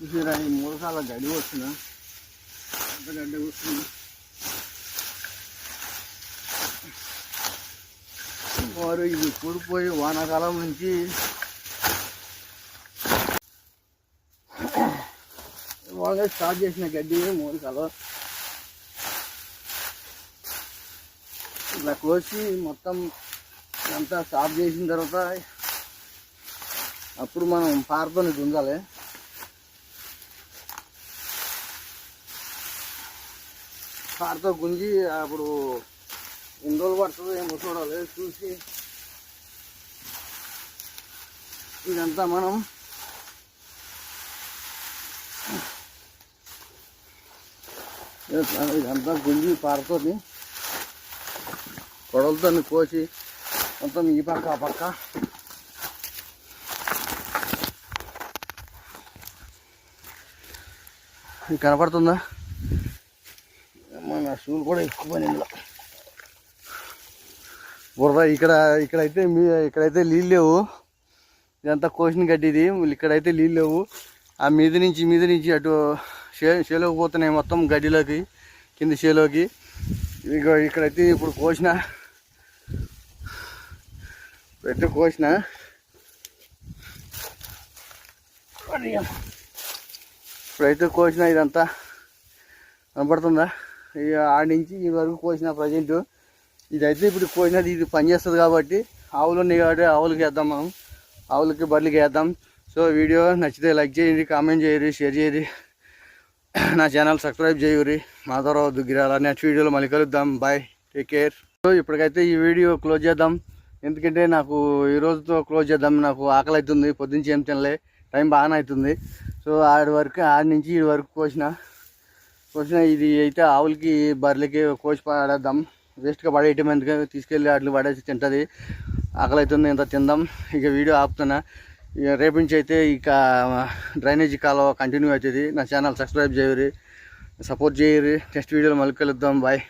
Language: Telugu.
చూసారా ఈ మూలకాల గడి వస్తున్నా ఎంత గడ్డి వస్తుంది వారు ఇది కూడిపోయి వానాకాలం నుంచి వాళ్ళే స్టార్ట్ చేసిన గడ్డి మూడు ఇలా కోసి మొత్తం అంతా సాఫ్ చేసిన తర్వాత అప్పుడు మనం పారతోని గుంజాలి పారతో గుంజి అప్పుడు ఎన్ని రోజులు పడుతుందో ఏమో చూడాలి చూసి. ఇదంతా మనం ఇదంతా గుంజి పారతోని కొడలతో కోసి మొత్తం ఈ పక్క ఆ పక్క. కనపడుతుందా? షూలు కూడా ఎక్కువ పని ఇందులో. బురద ఇక్కడ ఇక్కడైతే మీ ఇక్కడైతే నీళ్ళు లేవు. ఇదంతా కోసిన గడ్డి ఇది. ఇక్కడైతే నీళ్ళు లేవు. ఆ మీద నుంచి మీద నుంచి అటు షే షేలోకి పోతున్నాయి మొత్తం గడ్డిలోకి కింద షేలోకి. ఇక ఇక్కడైతే ఇప్పుడు కోసిన పెట్టు కోసిన. ఇప్పుడైతే కోసిన ఇదంతా. కనపడుతుందా? ఇక నుంచి ఈ వరకు కోసిన ప్రజెంట్ ఇదైతే ఇప్పుడు కోసినది ఇది పనిచేస్తుంది కాబట్టి ఆవులు ఉన్నాయి కాబట్టి ఆవులకి వేద్దాం మనం. ఆవులకి బర్రెలకి వేద్దాం. సో వీడియో నచ్చితే లైక్ చేయండి కామెంట్ చేయరు షేర్ చేయరు నా ఛానల్ సబ్స్క్రైబ్ చేయరు మా ద్వారా దుగ్గిరాల నెక్స్ట్ వీడియోలో మళ్ళీ కలుద్దాం. బాయ్ టేక్ కేర్ సో ఇప్పటికైతే ఈ వీడియో క్లోజ్ చేద్దాం. ఎందుకంటే నాకు ఈ రోజుతో క్లోజ్ చేద్దాం. నాకు ఆకలి అవుతుంది పొద్దుంచి ఏం తినలే. టైం బాగానే అవుతుంది సో ఆడి వరకు ఆడి నుంచి ఈ వరకు కోసిన కోసిన ఇది అయితే ఆవులకి బర్రెలకి కోసి పడేద్దాం. వేస్ట్గా పడేయటం ఎందుకు? తీసుకెళ్ళి అట్లు పడేసి తింటుంది. ఆకలి అవుతుంది ఇంత తిందాం. ఇక వీడియో ఆపుతున్నా. ఇక రేపు నుంచి అయితే ఇక డ్రైనేజీ కాలువ కంటిన్యూ అవుతుంది. నా ఛానల్ సబ్స్క్రైబ్ చేయరు. సపోర్ట్ చేయరు. నెక్స్ట్ వీడియోలో మళ్ళీ కలుద్దాం. బాయ్